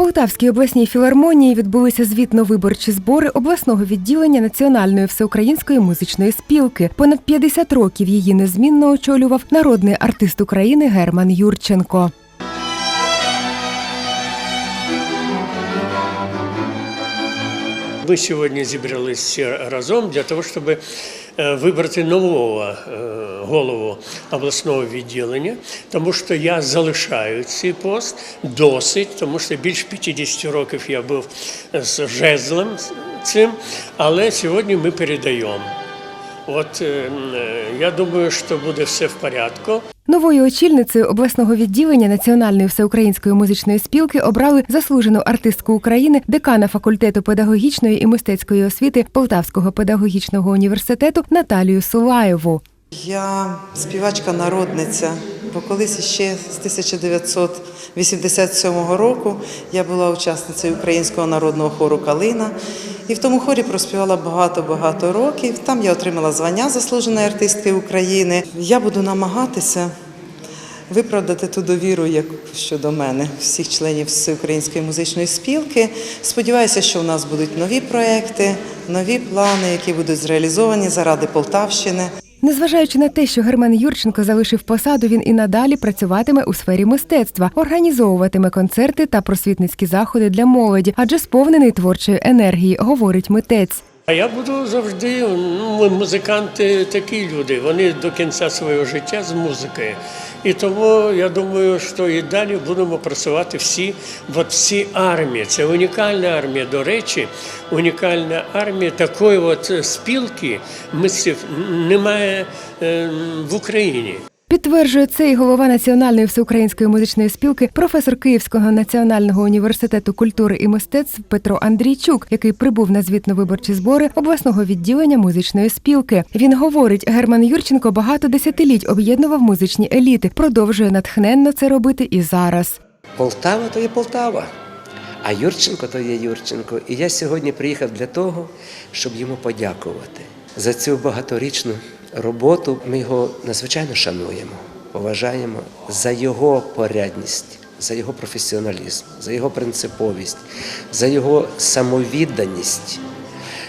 Полтавській обласній філармонії відбулися звітно-виборчі збори обласного відділення Національної всеукраїнської музичної спілки. Понад 50 років її незмінно очолював народний артист України Герман Юрченко. Ми сьогодні зібралися всі разом для того, щоб вибрати нового е, голову обласного відділення, тому що я залишаю цей пост досить, тому що більше 50 років я був з жезлом цим, але сьогодні ми передаємо. От е, е, я думаю, що буде все в порядку. Новою очільницею обласного відділення Національної всеукраїнської музичної спілки обрали заслужену артистку України, декана факультету педагогічної і мистецької освіти Полтавського педагогічного університету Наталію Сулаєву. Я співачка-народниця, бо колись ще з 1987 року я була учасницею українського народного хору Калина. І в тому хорі проспівала багато-багато років. Там я отримала звання заслуженої артистки України. Я буду намагатися виправдати ту довіру, як щодо мене, всіх членів Всеукраїнської музичної спілки. Сподіваюся, що у нас будуть нові проекти, нові плани, які будуть зреалізовані заради Полтавщини. Незважаючи на те, що Герман Юрченко залишив посаду, він і надалі працюватиме у сфері мистецтва, організовуватиме концерти та просвітницькі заходи для молоді, адже сповнений творчої енергії, говорить митець. А я буду завжди, ну, музиканти такі люди, вони до кінця свого життя з музикою. І тому я думаю, що і далі будемо працювати всі в цій армії. Це унікальна армія. До речі, унікальна армія такої от спілки митців немає е, в Україні. Підтверджує це і голова Національної всеукраїнської музичної спілки, професор Київського національного університету культури і мистецтв Петро Андрійчук, який прибув на звітно-виборчі збори обласного відділення музичної спілки. Він говорить, Герман Юрченко багато десятиліть об'єднував музичні еліти, продовжує натхненно це робити і зараз. Полтава то є Полтава, а Юрченко то є Юрченко. І я сьогодні приїхав для того, щоб йому подякувати за цю багаторічну роботу. Ми його надзвичайно шануємо, поважаємо за його порядність, за його професіоналізм, за його принциповість, за його самовідданість,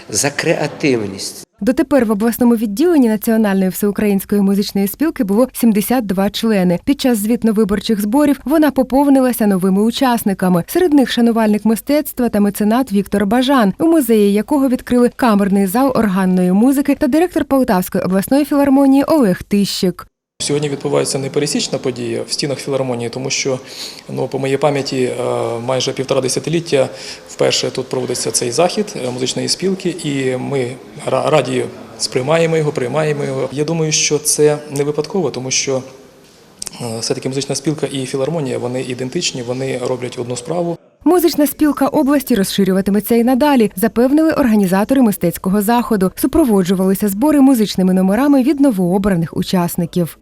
за креативність. Дотепер в обласному відділенні Національної всеукраїнської музичної спілки було 72 члени. Під час звітно-виборчих зборів вона поповнилася новими учасниками. Серед них шанувальник мистецтва та меценат Віктор Бажан, у музеї якого відкрили камерний зал органної музики та директор Полтавської обласної філармонії Олег Тищик. Сьогодні відбувається непересічна подія в стінах філармонії, тому що ну, по моїй пам'яті е, майже півтора десятиліття вперше тут проводиться цей захід е, музичної спілки, і ми ра- раді сприймаємо його, приймаємо його. Я думаю, що це не випадково, тому що е, все-таки музична спілка і філармонія вони ідентичні, вони роблять одну справу. Музична спілка області розширюватиметься і надалі, запевнили організатори мистецького заходу. Супроводжувалися збори музичними номерами від новообраних учасників.